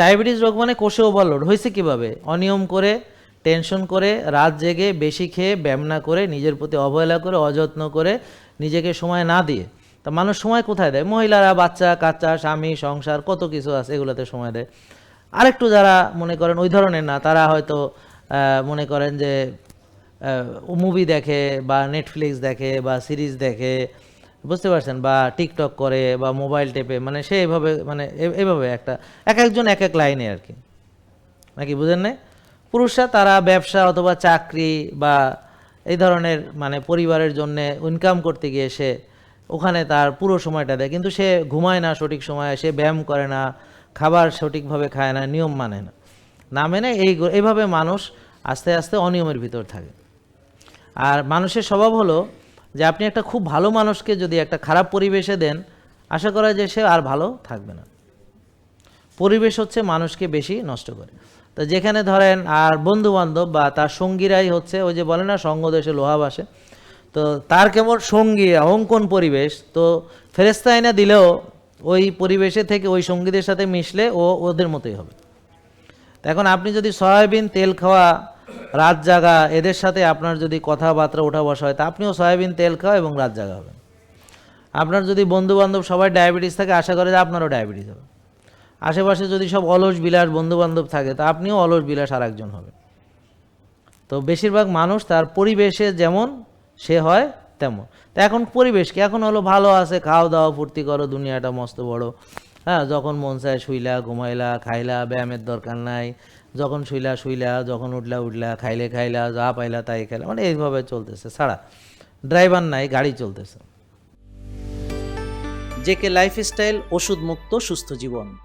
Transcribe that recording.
Diabetes রোগ মানে কোষে ওভারলোড হয়েছে কীভাবে? অনিয়ম করে টেনশন করে, রাত জেগে, বেশি খেয়ে, ব্যায়াম না করে, নিজের প্রতি অবহেলা করে, অযত্ন করে, নিজেকে সময় না দিয়ে। তা মানুষ সময় কোথায় দেয়? মহিলারা, বাচ্চা, কাচ্চা, স্বামী, সংসার, কত কিছু আছে এগুলোতে সময় দেয়। আরেকটু যারা মনে করেন ওই ধরনের না, তারা হয়তো মনে করেন যে মুভি দেখে বা নেটফ্লিক্স দেখে বা সিরিজ দেখে বুঝতে পারছেন? বা টিকটক করে বা মোবাইল টেপে মানে সে এভাবে মানে এভাবে একটা, এক একজন এক এক লাইনে আর কি। নাকি বুঝেন নাই? পুরুষরা তারা ব্যবসা অথবা চাকরি বা এই ধরনের মানে পরিবারের জন্য ইনকাম করতে গিয়ে সে ওখানে তার পুরো সময়টা দেয়। কিন্তু সে ঘুমায় না সঠিক সময়ে, সে ব্যায়াম করে না, খাবার সঠিকভাবে খায় না, নিয়ম মানে না। না মেনে এই এইভাবে মানুষ আস্তে আস্তে অনিয়মের ভিতর থাকে। আর মানুষের স্বভাব হলো যে আপনি একটা খুব ভালো মানুষকে যদি একটা খারাপ পরিবেশে দেন, আশা করা যায় সে আর ভালো থাকবে না। পরিবেশ হচ্ছে মানুষকে বেশি নষ্ট করে। তো যেখানে ধরেন আর বন্ধু বান্ধব বা তার সঙ্গীরাই হচ্ছে, ওই যে বলে না, সঙ্গ দেশে লোহা বাসে তো তার কেমন সঙ্গী অঙ্কন পরিবেশ। তো ফেরেস্তা আইনা দিলেও ওই পরিবেশে থেকে ওই সঙ্গীদের সাথে মিশলে ও ওদের মতোই হবে। এখন আপনি যদি সয়াবিন তেল খাওয়া রাত জাগা, এদের সাথে আপনার যদি কথাবার্তা ওঠা বসা হয়, তা আপনিও সয়াবিন তেল খাওয়া এবং রাত জাগা হবেন। আপনার যদি বন্ধু বান্ধব সবাই ডায়াবেটিস থাকে, আশা করে যে আপনারও ডায়াবেটিস হবে। আশেপাশে যদি সব অলস বিলাস বন্ধু বান্ধব থাকে, তা আপনিও অলস বিলাস আর একজন হবে তো বেশিরভাগ মানুষ তার পরিবেশে যেমন সে হয় তেমন। তো এখন পরিবেশ কি? এখন হলো ভালো আছে, খাওয়া দাওয়া ফুর্তি করো, দুনিয়াটা মস্ত বড়। হ্যাঁ যখন মন চায় শুইলা, ঘুমাইলা, খাইলা, ব্যায়ামের দরকার নাই। যখন শুইলা শুইলা, যখন উঠলা উঠলা, খাইলে খাইলা, যা পাইলা তাই খাইলা। মানে এইভাবে চলতেছে। ছাড়া ড্রাইভার নাই, গাড়ি চলতেছে। জেকে লাইফস্টাইল ওষুধ মুক্ত সুস্থ জীবন।